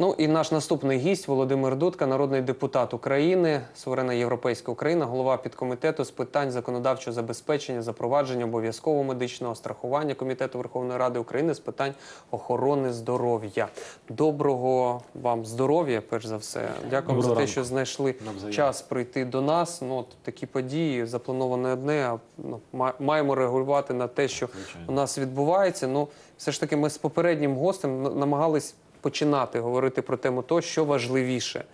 Ну і наш наступний гість Володимир Дудка, народний депутат України, суверенна європейська Україна, голова підкомітету з питань законодавчого забезпечення, запровадження обов'язкового медичного страхування комітету Верховної Ради України з питань охорони здоров'я. Доброго вам здоров'я, перш за все. Доброго за те, ранку. що знайшли час прийти до нас. Ну от такі події заплановане одне. А ну ма- маємо реагувати на те, що Звичайно. у нас відбувається. Ну, все ж таки, ми з попереднім гостем намагались починати говорити про тему того, що важливіше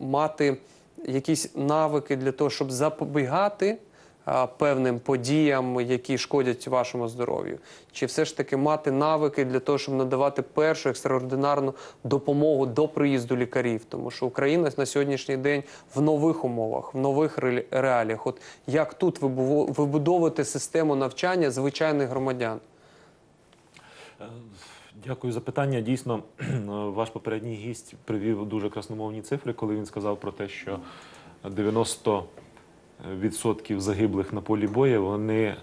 мати якісь навики для того, щоб запобігати певним подіям, які шкодять вашому здоров'ю, чи все ж таки мати навики для того, щоб надавати першу екстраординарну допомогу до приїзду лікарів, тому що Україна на сьогоднішній день в нових умовах, в нових реаліях. От як тут вибудовувати систему навчання звичайних громадян? Е, Дякую за питання. Дійсно, ваш попередній гість привів дуже красномовні цифри, коли він сказав про те, що 90% загиблих на полі бою вони, е,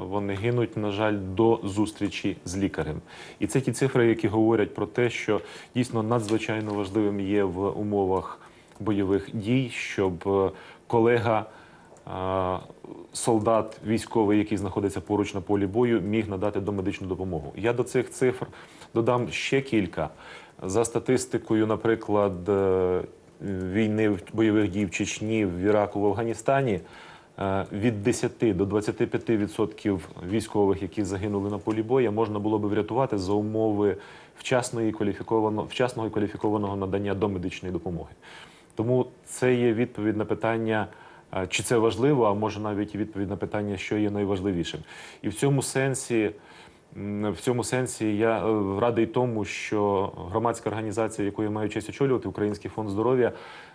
вони гинуть, на жаль, до зустрічі з лікарем. І це ті цифри, які говорять про те, що дійсно надзвичайно важливим є в умовах бойових дій, щоб е, колега. Солдат військовий, який знаходиться поруч на полі бою, міг надати домедичну допомогу. Я до цих цифр додам ще кілька. За статистикою, наприклад, е, війни бойових дій в Чечні, в Іраку, в Афганістані, е, від 10 до 25% військових, які загинули на полі бою, можна було би врятувати за умови вчасної кваліфікованого, вчасного і кваліфікованого надання домедичної допомоги. Тому це є відповідь на питання, чи це важливо, а може навіть відповідь на питання, що є найважливішим. І в цьому сенсі. В цьому сенсі я е, радий тому, що громадська організація, яку я маю честь очолювати, Український фонд здоров'я,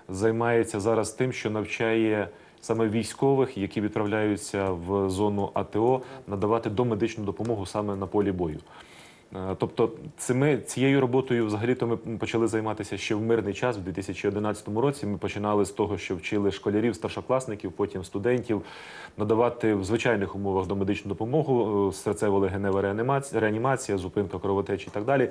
займається зараз тим, що навчає саме військових, які відправляються в зону АТО, надавати домедичну допомогу саме на полі бою. Е, Тобто цими, цією роботою взагалі-то ми почали займатися ще в мирний час, в 2011 році. Ми починали з того, що вчили школярів, старшокласників, потім студентів надавати в звичайних умовах домедичну допомогу, е, серцево-легенева реанімація, реанімація, зупинка кровотечі і так далі.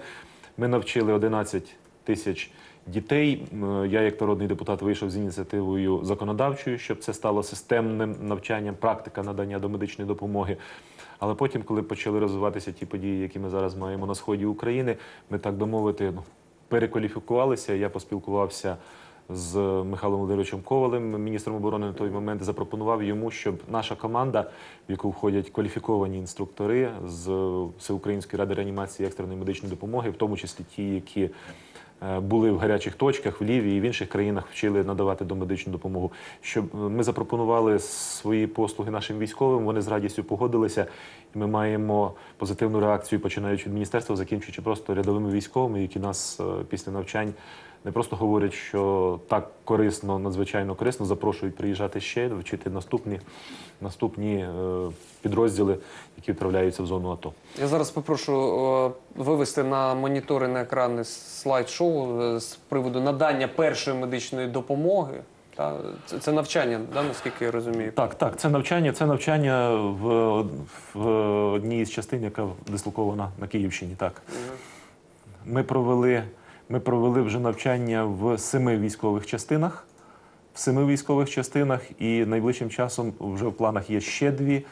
Ми навчили 11 тисяч дітей. Я, як народний депутат, вийшов з ініціативою законодавчою, щоб це стало системним навчанням, практика надання домедичної допомоги. Але потім, коли почали розвиватися ті події, які ми зараз маємо на сході України, ми так би мовити, ну, перекваліфікувалися. Я поспілкувався з Михайлом Володимировичем Ковалем, міністром оборони на той момент, запропонував йому, щоб наша команда, в яку входять кваліфіковані інструктори з Всеукраїнської ради реанімації екстреної медичної допомоги, в тому числі ті, які е, були в гарячих точках в Лівії і в інших країнах вчили надавати домедичну допомогу. Щоб е, ми запропонували свої послуги нашим військовим, вони з радістю погодилися. І ми маємо позитивну реакцію, починаючи від міністерства, закінчуючи просто рядовими військовими, які нас е, після навчань не просто говорять, що так корисно, надзвичайно корисно, запрошують приїжджати ще, вчити наступні, наступні е, підрозділи, які відправляються в зону АТО. Я зараз попрошу е, вивести на монітори на екрани слайд-шоу е, з приводу надання першої медичної допомоги. Та це, навчання, да, наскільки я розумію. Так, так, це навчання, це навчання в, в одній із частин, яка дислокована на Київщині. Так. Ми провели, ми провели вже навчання в семи військових частинах. В семи військових частинах, і найближчим часом вже в планах є ще дві.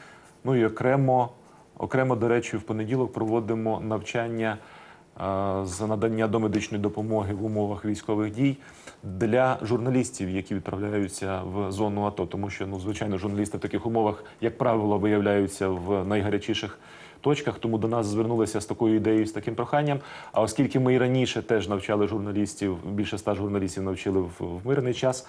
Ну і окремо, окремо, до речі, в понеділок проводимо навчання е, з надання домедичної допомоги в умовах військових дій для журналістів, які відправляються в зону АТО. Тому що, ну, звичайно, журналісти в таких умовах, як правило, виявляються в найгарячіших точках. Тому до нас звернулися з такою ідеєю, з таким проханням. А оскільки ми і раніше теж навчали журналістів, більше ста журналістів навчили в, в мирний час,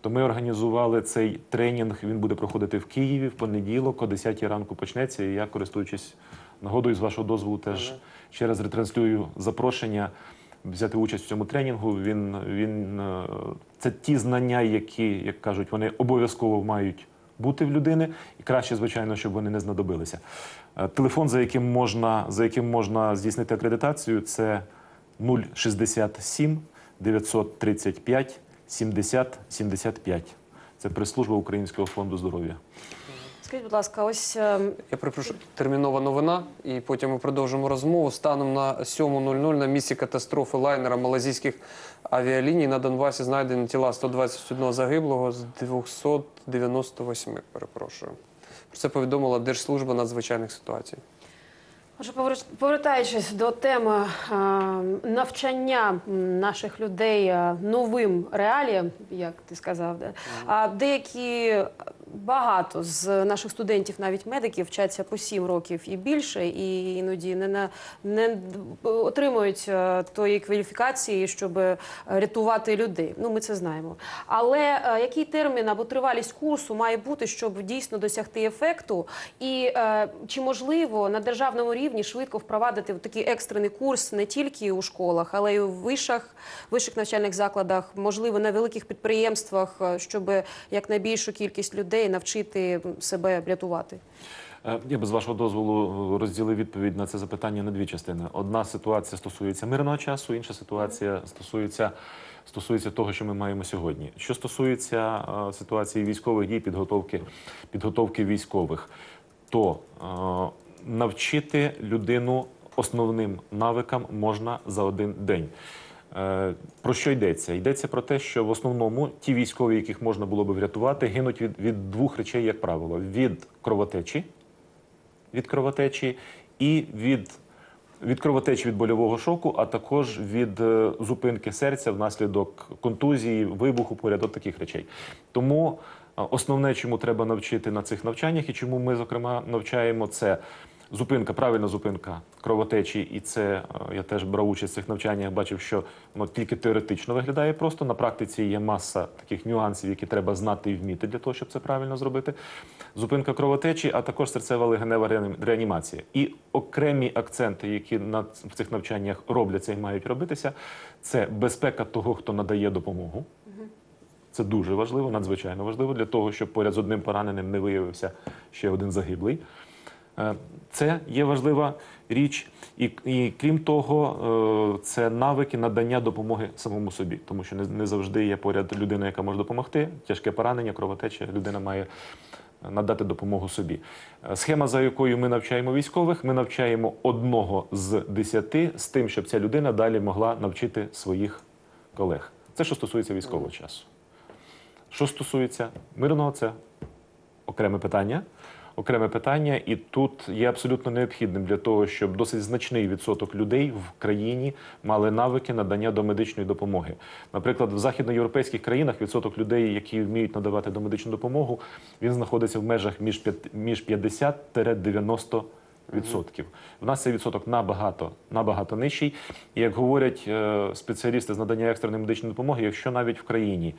то ми організували цей тренінг. Він буде проходити в Києві в понеділок, о 10 ранку почнеться. І я, користуючись нагодою, з вашого дозволу, теж ще раз ретранслюю запрошення. Взяти участь в цьому тренінгу. Він, він е, це ті знання, які, як кажуть, вони обов'язково мають бути в людини, і краще, звичайно, щоб вони не знадобилися. Е, Телефон, за яким можна, за яким можна здійснити акредитацію, це 067 935 70 75. Це прес-служба Українського фонду здоров'я. скажіть, будь ласка, ось ем, Я перепрошую, термінова новина, і потім ми продовжимо розмову. Станом на 7.00 на місці катастрофи лайнера малазійських авіаліній на Донбасі знайдені тіла 121 загиблого з 298, перепрошую. Про це повідомила Держслужба надзвичайних ситуацій. Отже, повер- повертаючись до теми е, навчання наших людей е, новим реаліям, як ти сказав, а деякі багато з наших студентів, навіть медиків, вчаться по 7 років і більше, і іноді не на не отримують е, тої кваліфікації, щоб е, рятувати людей. Ну, ми це знаємо. Але е, який термін або тривалість курсу має бути, щоб дійсно досягти ефекту? І чи можливо на державному рівні швидко впровадити такий екстрений курс не тільки у школах, але й у вишах, вищих навчальних закладах, можливо, на великих підприємствах, щоб якнайбільшу кількість людей навчити себе рятувати? Е, Я без вашого дозволу розділив відповідь на це запитання на дві частини. Одна ситуація стосується мирного часу, інша ситуація стосується, стосується того, що ми маємо сьогодні. Що стосується е, ситуації військових дій, підготовки, підготовки військових, то е, навчити людину основним навикам можна за один день. Е, Про що йдеться? Йдеться про те, що в основному ті військові, яких можна було би врятувати, гинуть від, від двох речей, як правило: від кровотечі, від кровотечі і від, від кровотечі від больового шоку, а також від е, зупинки серця внаслідок контузії, вибуху поряд от таких речей. Тому е, основне, чому треба навчити на цих навчаннях, і чому ми, зокрема, навчаємо це. Зупинка, правильна зупинка кровотечі, і це е, я теж брав участь в цих навчаннях. Бачив, що воно тільки теоретично виглядає просто. На практиці є маса таких нюансів, які треба знати і вміти для того, щоб це правильно зробити. Зупинка кровотечі, а також серцева легенева реанімація. І окремі акценти, які на в цих навчаннях робляться і мають робитися, це безпека того, хто надає допомогу. Це дуже важливо, надзвичайно важливо для того, щоб поряд з одним пораненим не виявився ще один загиблий. Е, Це є важлива річ, і, і крім того, е, це навики надання допомоги самому собі, тому що не, не завжди є поряд людина, яка може допомогти. Тяжке поранення, кровотеча, людина має надати допомогу собі. Е, Схема, за якою ми навчаємо військових, ми навчаємо одного з десяти з тим, щоб ця людина далі могла навчити своїх колег. Це що стосується військового часу. Що стосується мирного, це окреме питання. Окреме питання, і тут є абсолютно необхідним для того, щоб досить значний відсоток людей в країні мали навики надання домедичної допомоги. Наприклад, в західноєвропейських країнах відсоток людей, які вміють надавати домедичну допомогу, він знаходиться в межах між між 50-90%. Відсотків в нас цей відсоток набагато набагато нижчий. І як говорять е, спеціалісти з надання екстреної медичної допомоги, якщо навіть в країні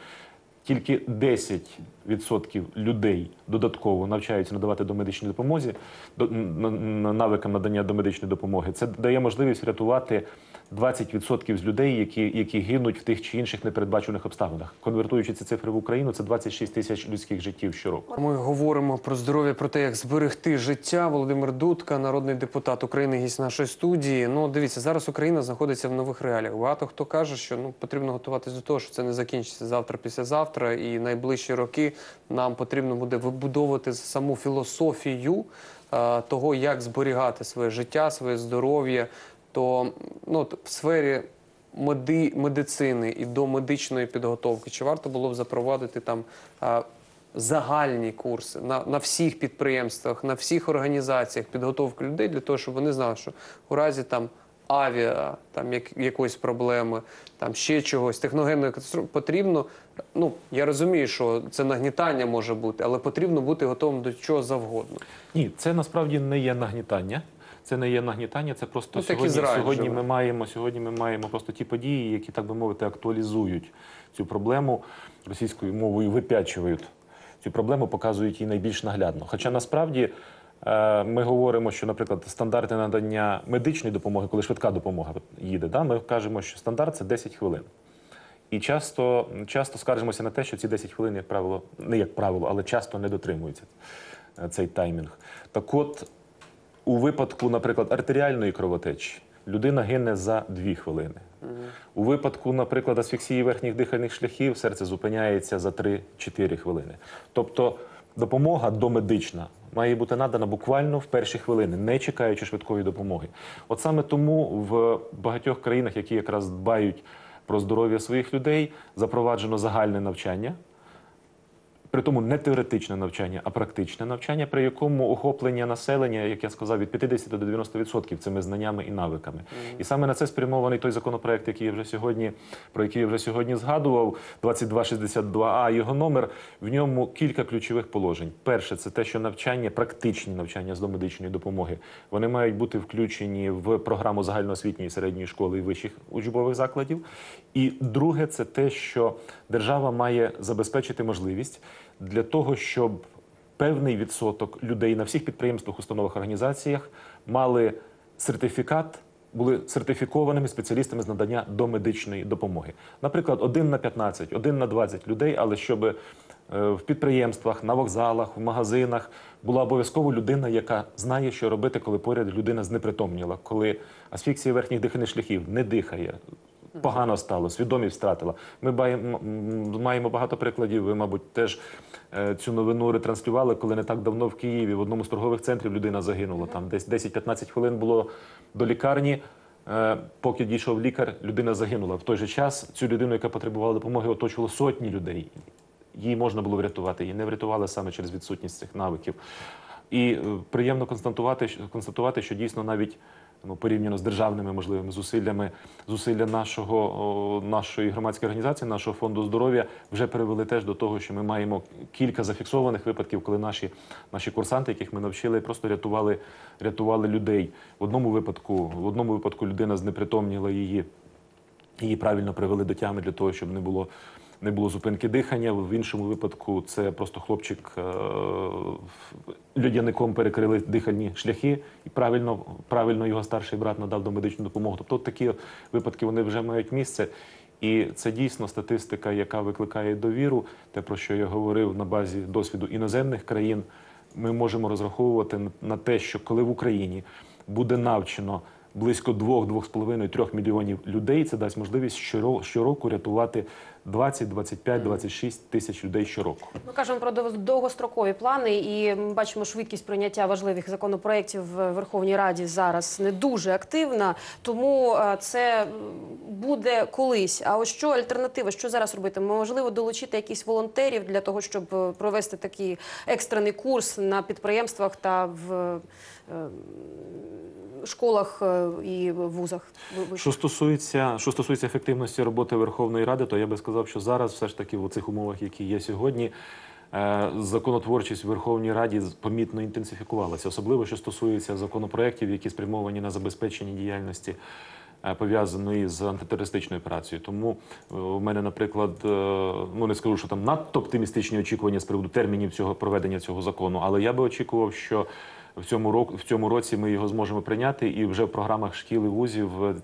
тільки 10% людей додатково навчаються надавати домедичній допомозі, до, на, на навикам надання домедичної допомоги. Це дає можливість врятувати 20% з людей, які, які гинуть в тих чи інших непередбачених обставинах. Конвертуючи ці цифри в Україну, це 26 тисяч людських життів щороку. Ми говоримо про здоров'я, про те, як зберегти життя. Володимир Дудка, народний депутат України, гість нашої студії. Ну, дивіться, зараз Україна знаходиться в нових реаліях. Багато хто каже, що ну потрібно готуватися до того, що це не закінчиться завтра, післязавтра, і найближчі роки нам потрібно буде вибудовувати саму філософію е, того, як зберігати своє життя, своє здоров'я. То ну, в сфері меди, медицини і до медичної підготовки, чи варто було б запровадити там а, загальні курси на, на всіх підприємствах, на всіх організаціях підготовки людей для того, щоб вони знали, що у разі там авіа, там як, якоїсь проблеми, там ще чогось, техногенної катастрофи потрібно. Ну я розумію, що це нагнітання може бути, але потрібно бути готовим до чого завгодно. Ні, це насправді не є нагнітання. Це не є нагнітання, це просто Ну, сьогодні, сьогодні ми маємо сьогодні. Ми маємо просто ті події, які так би мовити актуалізують цю проблему російською мовою, випячують цю проблему, показують її найбільш наглядно. Хоча насправді ми говоримо, що, наприклад, стандарти надання медичної допомоги, коли швидка допомога їде, да, ми кажемо, що стандарт це 10 хвилин. І часто, часто скаржимося на те, що ці 10 хвилин, як правило, не як правило, але часто не дотримується е, цей таймінг. Так от, у випадку, наприклад, артеріальної кровотечі людина гине за 2 хвилини. У випадку, наприклад, асфіксії верхніх дихальних шляхів серце зупиняється за 3-4 хвилини. Тобто допомога домедична має бути надана буквально в перші хвилини, не чекаючи швидкої допомоги. От саме тому в багатьох країнах, які якраз дбають про здоров'я своїх людей, запроваджено загальне навчання. При тому не теоретичне навчання, а практичне навчання, при якому охоплення населення, як я сказав, від 50 до 90% цими знаннями і навиками. І саме на це спрямований той законопроект, який я вже сьогодні, про який я вже сьогодні згадував, 2262А, його номер. В ньому кілька ключових положень. Перше, це те, що навчання, практичні навчання з домедичної допомоги, вони мають бути включені в програму загальноосвітньої середньої школи і вищих учбових закладів. І друге, це те, що держава має забезпечити можливість для того, щоб певний відсоток людей на всіх підприємствах, установах, організаціях мали сертифікат. Були сертифікованими спеціалістами з надання домедичної допомоги. Наприклад, один на 15, один на 20 людей, але щоб е, в підприємствах, на вокзалах, в магазинах була обов'язково людина, яка знає, що робити, коли поряд людина знепритомніла, коли асфіксія верхніх дихальних шляхів не дихає, погано стало, свідомість втратила. Ми маємо багато прикладів. Ви, мабуть, теж е, цю новину ретранслювали, коли не так давно в Києві в одному з торгових центрів людина загинула. Там десь 10-15 хвилин було до лікарні. Е, Поки дійшов лікар, людина загинула. В той же час цю людину, яка потребувала допомоги, оточувало сотні людей. Її можна було врятувати, її не врятували саме через відсутність цих навиків. І е, приємно констатувати, констатувати, що дійсно навіть ну, порівняно з державними можливими зусиллями, зусилля нашого, нашої громадської організації, нашого фонду здоров'я вже привели теж до того, що ми маємо кілька зафіксованих випадків, коли наші, наші курсанти, яких ми навчили, просто рятували, рятували людей. В одному випадку, в одному випадку людина знепритомніла її. Її правильно привели до тями для того, щоб не було, не було зупинки дихання. В іншому випадку це просто хлопчик е, льодяником перекрили дихальні шляхи, і правильно, правильно його старший брат надав домедичну допомогу. Тобто такі випадки вони вже мають місце. І це дійсно статистика, яка викликає довіру. Те, про що я говорив на базі досвіду іноземних країн, ми можемо розраховувати на- те, що коли в Україні буде навчено близько 2-2,5-3 мільйонів людей, це дасть можливість щоро- щороку рятувати 20, 25, 26 тисяч людей щороку. Ми кажемо про довгострокові плани, і ми бачимо швидкість прийняття важливих законопроєктів в Верховній Раді зараз не дуже активна, тому е, це буде колись. А ось що альтернатива? Що зараз робити? Можливо, долучити якісь волонтерів для того, щоб е, провести такий екстрений курс на підприємствах та в е, школах і вузах. Що стосується, що стосується ефективності роботи Верховної Ради, то я би сказав, що зараз, все ж таки, в цих умовах, які є сьогодні, е, законотворчість в Верховній Раді помітно інтенсифікувалася, особливо що стосується законопроєктів, які спрямовані на забезпечення діяльності. е, Пов'язаної з антитерористичною операцією, тому е, у мене, наприклад, ну не скажу, що там надто оптимістичні очікування з приводу термінів цього проведення цього закону, але я би очікував, що в цьому року в цьому році ми його зможемо прийняти, і вже в програмах шкіл і вузів е,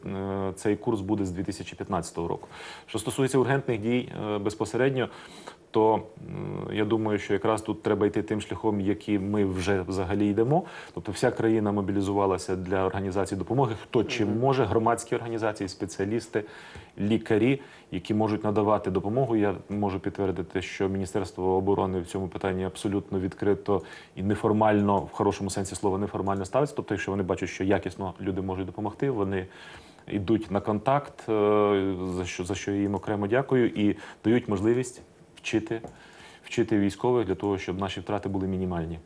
цей курс буде з 2015 року. Що стосується ургентних дій е, безпосередньо, то я думаю, що якраз тут треба йти тим шляхом, який ми вже взагалі йдемо. Тобто, вся країна мобілізувалася для організації допомоги. Хто чим може, громадські організації, спеціалісти, лікарі, які можуть надавати допомогу. Я можу підтвердити, що Міністерство оборони в цьому питанні абсолютно відкрито і неформально, в хорошому сенсі слова, неформально ставиться. Тобто, якщо вони бачать, що якісно люди можуть допомогти, вони йдуть на контакт, е, за що за що їм окремо дякую, і дають можливість вчити, вчити військових для того, щоб наші втрати були мінімальні.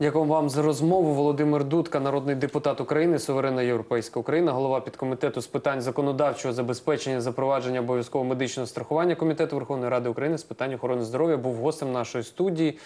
Дякую вам за розмову. Володимир Дудка, народний депутат України, суверенна європейська Україна, голова підкомітету з питань законодавчого забезпечення запровадження обов'язкового медичного страхування комітету Верховної Ради України з питань охорони здоров'я був гостем нашої студії.